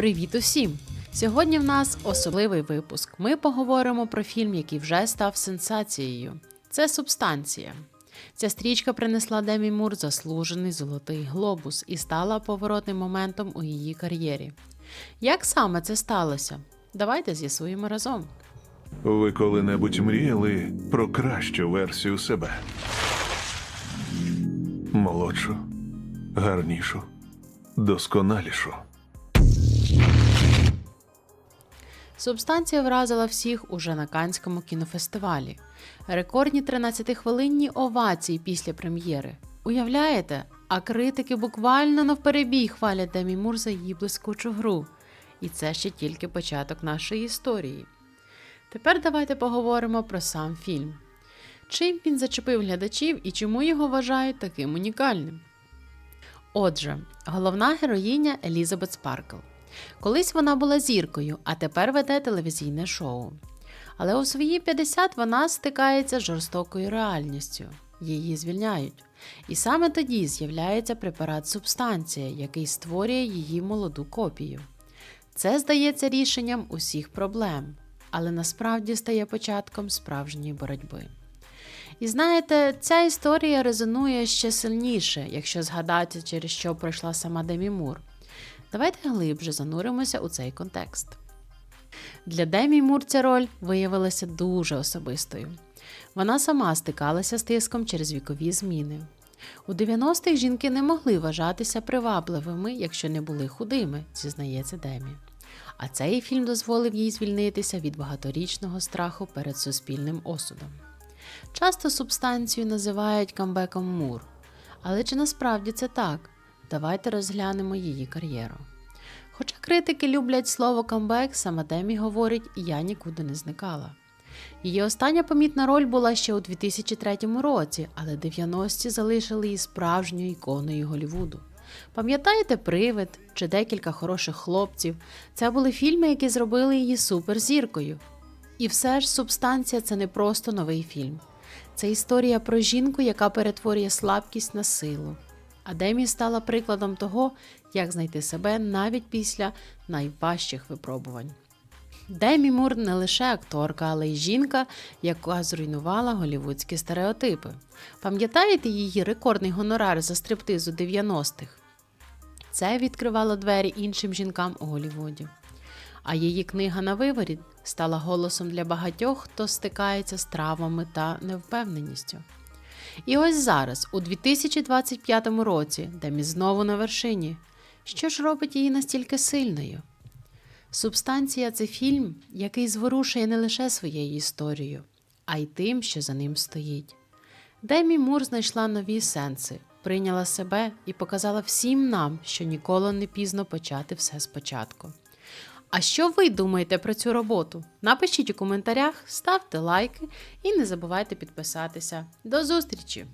Привіт усім! Сьогодні в нас особливий випуск. Ми поговоримо про фільм, який вже став сенсацією. Це субстанція. Ця стрічка принесла Демі Мур заслужений золотий глобус і стала поворотним моментом у її кар'єрі. Як саме це сталося? Давайте з'ясуємо разом. Ви коли-небудь мріяли про кращу версію себе? Молодшу, гарнішу, досконалішу. Субстанція вразила всіх уже на Канському кінофестивалі. Рекордні 13-хвилинні овації після прем'єри. Уявляєте? А критики буквально навперебій хвалять Демі Мур за її блискучу гру. І це ще тільки початок нашої історії. Тепер давайте поговоримо про сам фільм. Чим він зачепив глядачів і чому його вважають таким унікальним? Отже, головна героїня Елізабет Спаркл. Колись вона була зіркою, а тепер веде телевізійне шоу. Але у свої 50 вона стикається з жорстокою реальністю. Її звільняють. І саме тоді з'являється препарат субстанція, який створює її молоду копію. Це здається рішенням усіх проблем, але насправді стає початком справжньої боротьби. І знаєте, ця історія резонує ще сильніше, якщо згадати, через що пройшла сама Демі Мур. Давайте глибше зануримося у цей контекст. Для Демі Мур ця роль виявилася дуже особистою. Вона сама стикалася з тиском через вікові зміни. У 90-х жінки не могли вважатися привабливими, якщо не були худими, зізнається Демі. А цей фільм дозволив їй звільнитися від багаторічного страху перед суспільним осудом. Часто субстанцію називають камбеком Мур. Але чи насправді це так? Давайте розглянемо її кар'єру. Хоча критики люблять слово камбек, сама Демі говорить, я нікуди не зникала. Її остання помітна роль була ще у 2003 році, але 90-ті залишили її справжньою іконою Голівуду. Пам'ятаєте привид чи декілька хороших хлопців? Це були фільми, які зробили її суперзіркою. І все ж субстанція це не просто новий фільм. Це історія про жінку, яка перетворює слабкість на силу. А Демі стала прикладом того, як знайти себе навіть після найважчих випробувань. Демі Мур не лише акторка, але й жінка, яка зруйнувала голівудські стереотипи. Пам'ятаєте її рекордний гонорар за стриптиз у 90-х? Це відкривало двері іншим жінкам у Голівуді. А її книга на виворі стала голосом для багатьох, хто стикається з травмами та невпевненістю. І ось зараз, у 2025 році, Демі знову на вершині. Що ж робить її настільки сильною? Субстанція це фільм, який зворушує не лише своєю історією, а й тим, що за ним стоїть. Демі Мур знайшла нові сенси, прийняла себе і показала всім нам, що ніколи не пізно почати все спочатку. А що ви думаєте про цю роботу? Напишіть у коментарях, ставте лайки і не забувайте підписатися. До зустрічі!